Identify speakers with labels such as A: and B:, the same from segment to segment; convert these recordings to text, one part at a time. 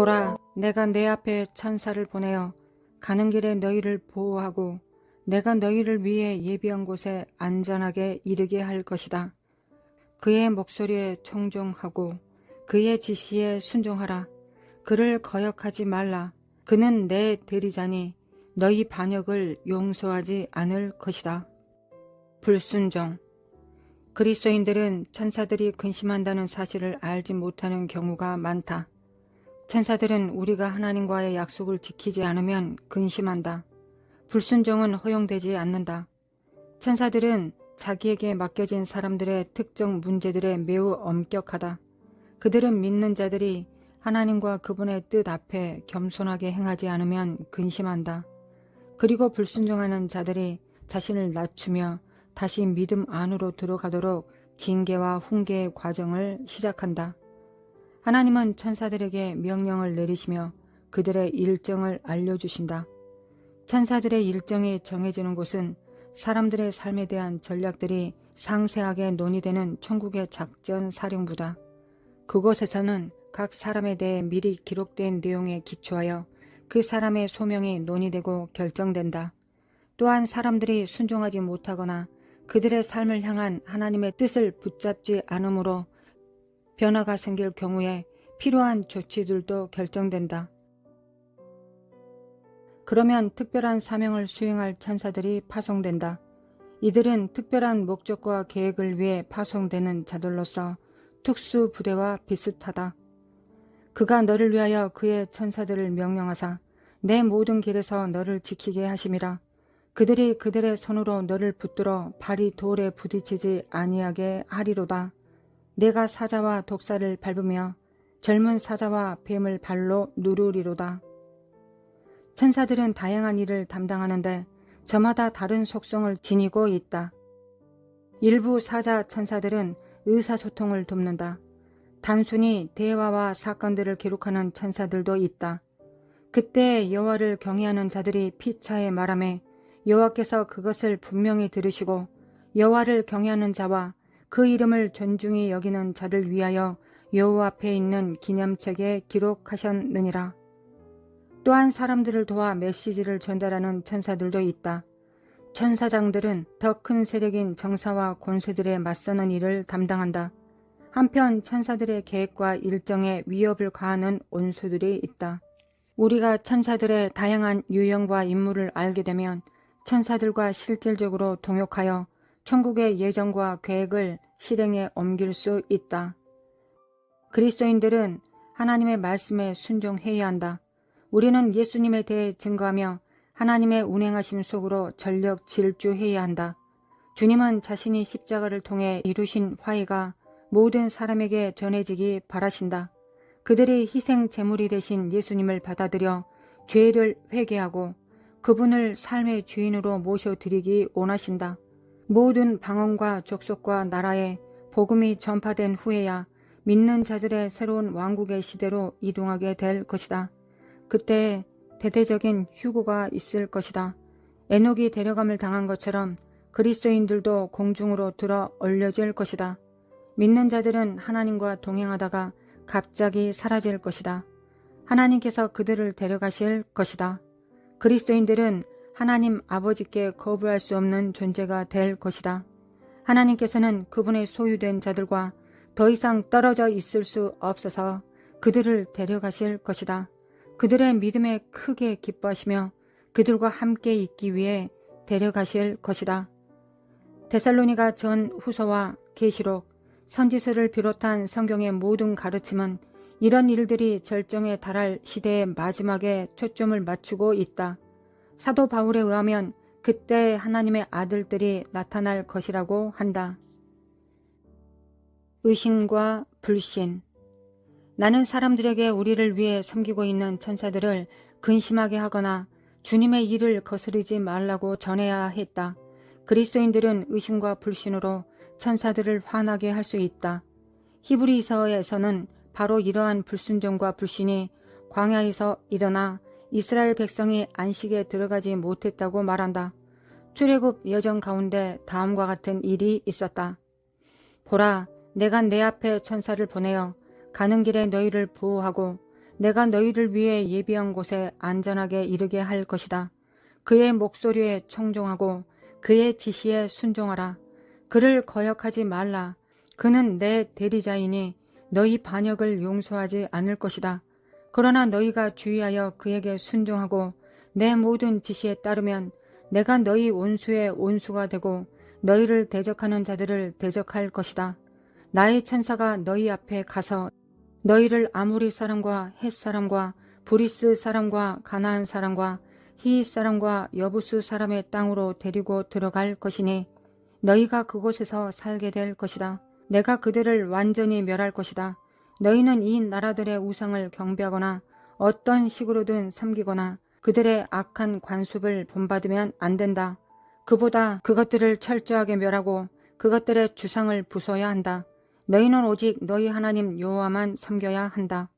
A: 보라, 내가 내 앞에 천사를 보내어 가는 길에 너희를 보호하고 내가 너희를 위해 예비한 곳에 안전하게 이르게 할 것이다. 그의 목소리에 청종하고 그의 지시에 순종하라. 그를 거역하지 말라. 그는 내 대리자니 너희 반역을 용서하지 않을 것이다. 불순종 그리스도인들은 천사들이 근심한다는 사실을 알지 못하는 경우가 많다. 천사들은 우리가 하나님과의 약속을 지키지 않으면 근심한다. 불순종은 허용되지 않는다. 천사들은 자기에게 맡겨진 사람들의 특정 문제들에 매우 엄격하다. 그들은 믿는 자들이 하나님과 그분의 뜻 앞에 겸손하게 행하지 않으면 근심한다. 그리고 불순종하는 자들이 자신을 낮추며 다시 믿음 안으로 들어가도록 징계와 훈계의 과정을 시작한다. 하나님은 천사들에게 명령을 내리시며 그들의 일정을 알려주신다. 천사들의 일정이 정해지는 곳은 사람들의 삶에 대한 전략들이 상세하게 논의되는 천국의 작전 사령부다. 그곳에서는 각 사람에 대해 미리 기록된 내용에 기초하여 그 사람의 소명이 논의되고 결정된다. 또한 사람들이 순종하지 못하거나 그들의 삶을 향한 하나님의 뜻을 붙잡지 않으므로 변화가 생길 경우에 필요한 조치들도 결정된다. 그러면 특별한 사명을 수행할 천사들이 파송된다. 이들은 특별한 목적과 계획을 위해 파송되는 자들로서 특수 부대와 비슷하다. 그가 너를 위하여 그의 천사들을 명령하사 내 모든 길에서 너를 지키게 하심이라. 그들이 그들의 손으로 너를 붙들어 발이 돌에 부딪히지 아니하게 하리로다. 내가 사자와 독사를 밟으며 젊은 사자와 뱀을 발로 누르리로다. 천사들은 다양한 일을 담당하는데 저마다 다른 속성을 지니고 있다. 일부 사자 천사들은 의사소통을 돕는다. 단순히 대화와 사건들을 기록하는 천사들도 있다. 그때 여호와를 경외하는 자들이 피차에 말함에 여호와께서 그것을 분명히 들으시고 여호와를 경외하는 자와 그 이름을 존중히 여기는 자를 위하여 여호와 앞에 있는 기념책에 기록하셨느니라. 또한 사람들을 도와 메시지를 전달하는 천사들도 있다. 천사장들은 더 큰 세력인 정사와 권세들에 맞서는 일을 담당한다. 한편 천사들의 계획과 일정에 위협을 가하는 온수들이 있다. 우리가 천사들의 다양한 유형과 임무를 알게 되면 천사들과 실질적으로 동역하여 천국의 예정과 계획을 실행에 옮길 수 있다. 그리스도인들은 하나님의 말씀에 순종해야 한다. 우리는 예수님에 대해 증거하며 하나님의 운행하심 속으로 전력 질주해야 한다. 주님은 자신이 십자가를 통해 이루신 화해가 모든 사람에게 전해지기 바라신다. 그들이 희생 제물이 되신 예수님을 받아들여 죄를 회개하고 그분을 삶의 주인으로 모셔드리기 원하신다. 모든 방언과 족속과 나라에 복음이 전파된 후에야 믿는 자들의 새로운 왕국의 시대로 이동하게 될 것이다. 그때 대대적인 휴고가 있을 것이다. 에녹이 데려감을 당한 것처럼 그리스도인들도 공중으로 들어 올려질 것이다. 믿는 자들은 하나님과 동행하다가 갑자기 사라질 것이다. 하나님께서 그들을 데려가실 것이다. 그리스도인들은 하나님 아버지께 거부할 수 없는 존재가 될 것이다. 하나님께서는 그분의 소유된 자들과 더 이상 떨어져 있을 수 없어서 그들을 데려가실 것이다. 그들의 믿음에 크게 기뻐하시며 그들과 함께 있기 위해 데려가실 것이다. 데살로니가 전 후서와 계시록, 선지서를 비롯한 성경의 모든 가르침은 이런 일들이 절정에 달할 시대의 마지막에 초점을 맞추고 있다. 사도 바울에 의하면 그때 하나님의 아들들이 나타날 것이라고 한다. 의심과 불신 나는 사람들에게 우리를 위해 섬기고 있는 천사들을 근심하게 하거나 주님의 일을 거스르지 말라고 전해야 했다. 그리스도인들은 의심과 불신으로 천사들을 화나게 할 수 있다. 히브리서에서는 바로 이러한 불순종과 불신이 광야에서 일어나 이스라엘 백성이 안식에 들어가지 못했다고 말한다. 출애굽 여정 가운데 다음과 같은 일이 있었다. 보라, 내가 내 앞에 천사를 보내어 가는 길에 너희를 보호하고 내가 너희를 위해 예비한 곳에 안전하게 이르게 할 것이다. 그의 목소리에 청종하고 그의 지시에 순종하라. 그를 거역하지 말라. 그는 내 대리자이니 너희 반역을 용서하지 않을 것이다. 그러나 너희가 주의하여 그에게 순종하고 내 모든 지시에 따르면 내가 너희 온수의 온수가 되고 너희를 대적하는 자들을 대적할 것이다. 나의 천사가 너희 앞에 가서 너희를 아무리 사람과 헷 사람과 브리스 사람과 가나안 사람과 히 사람과 여부수 사람의 땅으로 데리고 들어갈 것이니 너희가 그곳에서 살게 될 것이다. 내가 그들을 완전히 멸할 것이다. 너희는 이 나라들의 우상을 경배하거나 어떤 식으로든 섬기거나 그들의 악한 관습을 본받으면 안 된다. 그보다 그것들을 철저하게 멸하고 그것들의 주상을 부숴야 한다. 너희는 오직 너희 하나님 여호와만 섬겨야 한다.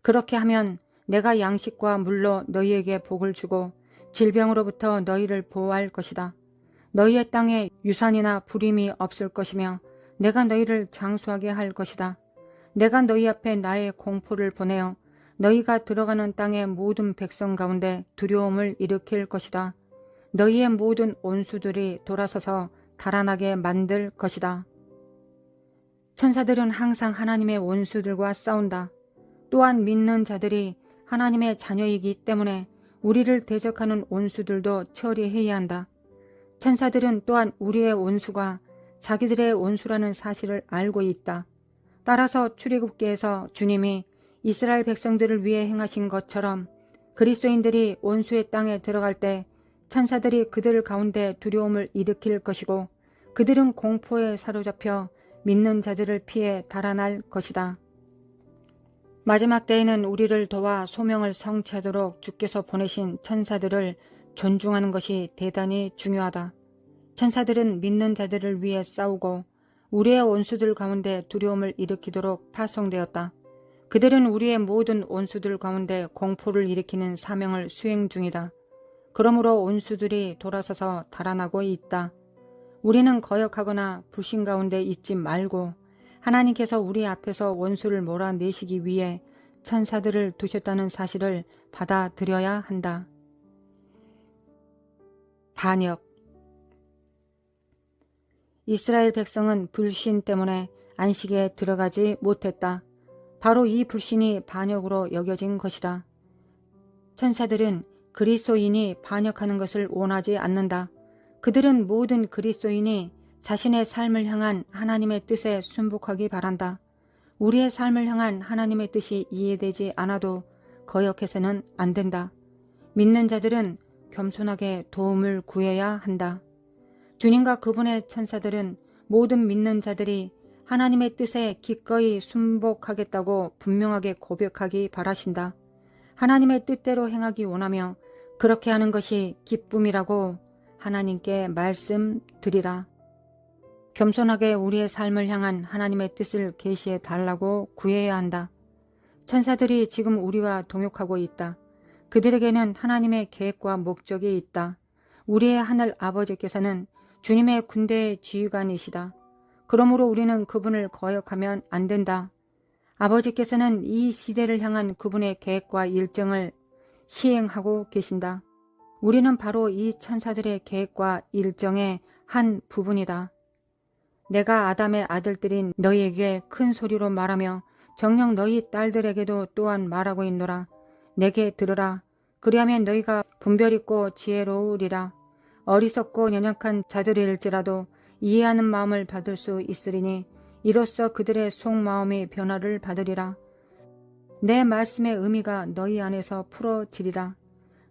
A: 그렇게 하면 내가 양식과 물로 너희에게 복을 주고 질병으로부터 너희를 보호할 것이다. 너희의 땅에 유산이나 불임이 없을 것이며 내가 너희를 장수하게 할 것이다. 내가 너희 앞에 나의 공포를 보내어 너희가 들어가는 땅의 모든 백성 가운데 두려움을 일으킬 것이다. 너희의 모든 온수들이 돌아서서 달아나게 만들 것이다. 천사들은 항상 하나님의 원수들과 싸운다. 또한 믿는 자들이 하나님의 자녀이기 때문에 우리를 대적하는 원수들도 처리해야 한다. 천사들은 또한 우리의 원수가 자기들의 원수라는 사실을 알고 있다. 따라서 출애굽기에서 주님이 이스라엘 백성들을 위해 행하신 것처럼 그리스도인들이 원수의 땅에 들어갈 때 천사들이 그들 가운데 두려움을 일으킬 것이고 그들은 공포에 사로잡혀 믿는 자들을 피해 달아날 것이다. 마지막 때에는 우리를 도와 소명을 성취하도록 주께서 보내신 천사들을 존중하는 것이 대단히 중요하다. 천사들은 믿는 자들을 위해 싸우고 우리의 원수들 가운데 두려움을 일으키도록 파송되었다. 그들은 우리의 모든 원수들 가운데 공포를 일으키는 사명을 수행 중이다. 그러므로 원수들이 돌아서서 달아나고 있다. 우리는 거역하거나 불신 가운데 있지 말고 하나님께서 우리 앞에서 원수를 몰아내시기 위해 천사들을 두셨다는 사실을 받아들여야 한다. 반역 이스라엘 백성은 불신 때문에 안식에 들어가지 못했다. 바로 이 불신이 반역으로 여겨진 것이다. 천사들은 그리스도인이 반역하는 것을 원하지 않는다. 그들은 모든 그리스도인이 자신의 삶을 향한 하나님의 뜻에 순복하기 바란다. 우리의 삶을 향한 하나님의 뜻이 이해되지 않아도 거역해서는 안 된다. 믿는 자들은 겸손하게 도움을 구해야 한다. 주님과 그분의 천사들은 모든 믿는 자들이 하나님의 뜻에 기꺼이 순복하겠다고 분명하게 고백하기 바라신다. 하나님의 뜻대로 행하기 원하며 그렇게 하는 것이 기쁨이라고 하나님께 말씀드리라. 겸손하게 우리의 삶을 향한 하나님의 뜻을 계시해 달라고 구해야 한다. 천사들이 지금 우리와 동역하고 있다. 그들에게는 하나님의 계획과 목적이 있다. 우리의 하늘 아버지께서는 주님의 군대의 지휘관이시다. 그러므로 우리는 그분을 거역하면 안 된다. 아버지께서는 이 시대를 향한 그분의 계획과 일정을 시행하고 계신다. 우리는 바로 이 천사들의 계획과 일정의 한 부분이다. 내가 아담의 아들들인 너희에게 큰 소리로 말하며 정녕 너희 딸들에게도 또한 말하고 있노라. 내게 들으라. 그리하면 너희가 분별 있고 지혜로우리라. 어리석고 연약한 자들일지라도 이해하는 마음을 받을 수 있으리니 이로써 그들의 속마음이 변화를 받으리라. 내 말씀의 의미가 너희 안에서 풀어지리라.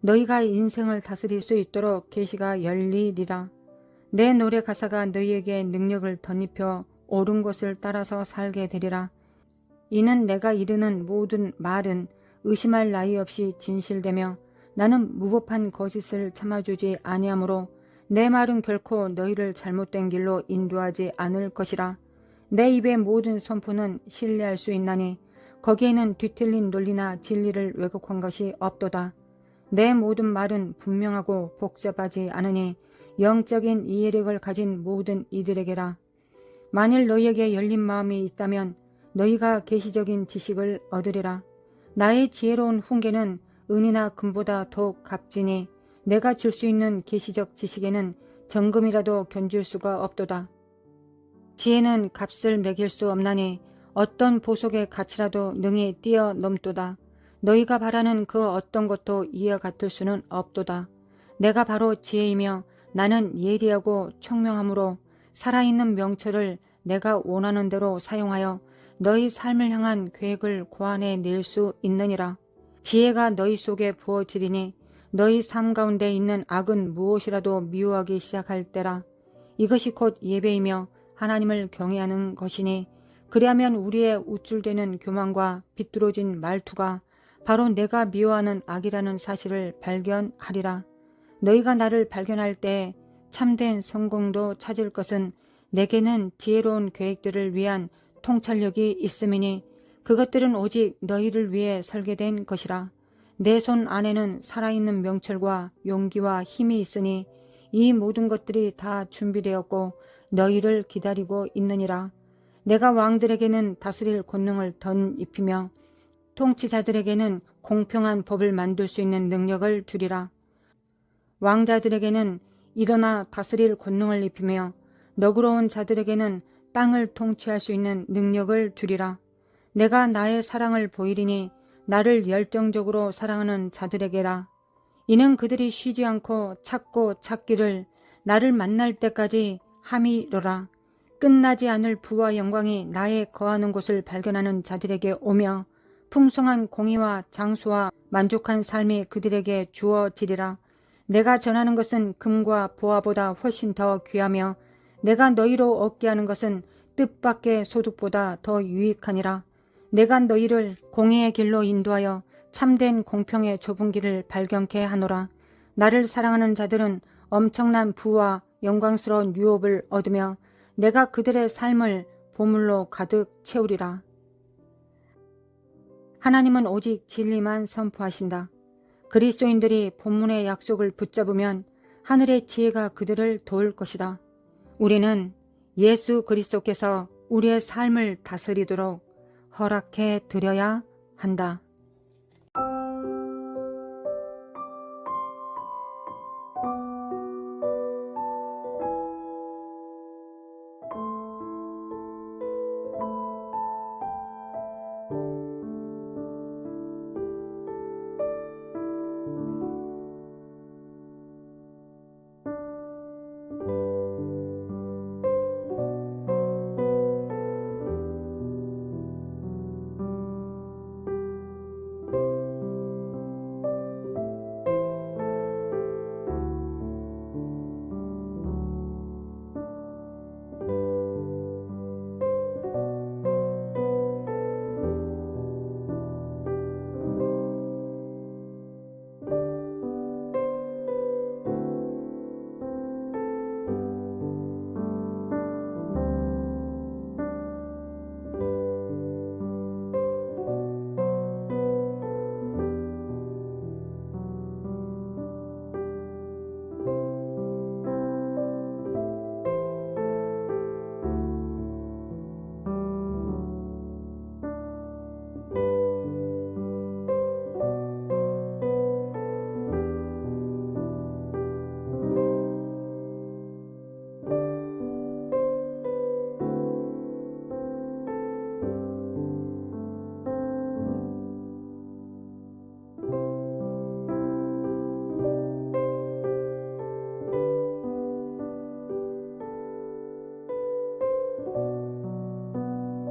A: 너희가 인생을 다스릴 수 있도록 계시가 열리리라. 내 노래 가사가 너희에게 능력을 덧입혀 옳은 것을 따라서 살게 되리라. 이는 내가 이르는 모든 말은 의심할 나위 없이 진실되며 나는 무법한 거짓을 참아주지 아니하므로 내 말은 결코 너희를 잘못된 길로 인도하지 않을 것이라. 내 입의 모든 선포는 신뢰할 수 있나니 거기에는 뒤틀린 논리나 진리를 왜곡한 것이 없도다. 내 모든 말은 분명하고 복잡하지 않으니 영적인 이해력을 가진 모든 이들에게라. 만일 너희에게 열린 마음이 있다면 너희가 계시적인 지식을 얻으리라. 나의 지혜로운 훈계는 은이나 금보다 더욱 값지니 내가 줄 수 있는 계시적 지식에는 정금이라도 견줄 수가 없도다. 지혜는 값을 매길 수 없나니 어떤 보석의 가치라도 능히 뛰어넘도다. 너희가 바라는 그 어떤 것도 이와 같을 수는 없도다. 내가 바로 지혜이며 나는 예리하고 총명함으로 살아있는 명철을 내가 원하는 대로 사용하여 너희 삶을 향한 계획을 고안해 낼 수 있느니라. 지혜가 너희 속에 부어지리니 너희 삶 가운데 있는 악은 무엇이라도 미워하기 시작할 때라. 이것이 곧 예배이며 하나님을 경외하는 것이니 그리하면 우리의 우쭐대는 교만과 비뚤어진 말투가 바로 내가 미워하는 악이라는 사실을 발견하리라. 너희가 나를 발견할 때 참된 성공도 찾을 것은 내게는 지혜로운 계획들을 위한 통찰력이 있음이니 그것들은 오직 너희를 위해 설계된 것이라. 내 손 안에는 살아있는 명철과 용기와 힘이 있으니 이 모든 것들이 다 준비되었고 너희를 기다리고 있느니라. 내가 왕들에게는 다스릴 권능을 던 입히며 통치자들에게는 공평한 법을 만들 수 있는 능력을 주리라. 왕자들에게는 일어나 다스릴 권능을 입히며 너그러운 자들에게는 땅을 통치할 수 있는 능력을 주리라. 내가 나의 사랑을 보이리니 나를 열정적으로 사랑하는 자들에게라. 이는 그들이 쉬지 않고 찾고 찾기를 나를 만날 때까지 함이로라. 끝나지 않을 부와 영광이 나의 거하는 곳을 발견하는 자들에게 오며 풍성한 공의와 장수와 만족한 삶이 그들에게 주어지리라. 내가 전하는 것은 금과 보화보다 훨씬 더 귀하며 내가 너희로 얻게 하는 것은 뜻밖의 소득보다 더 유익하니라. 내가 너희를 공의의 길로 인도하여 참된 공평의 좁은 길을 발견케 하노라. 나를 사랑하는 자들은 엄청난 부와 영광스러운 유업을 얻으며 내가 그들의 삶을 보물로 가득 채우리라. 하나님은 오직 진리만 선포하신다. 그리스도인들이 본문의 약속을 붙잡으면 하늘의 지혜가 그들을 도울 것이다. 우리는 예수 그리스도께서 우리의 삶을 다스리도록 허락해 드려야 한다.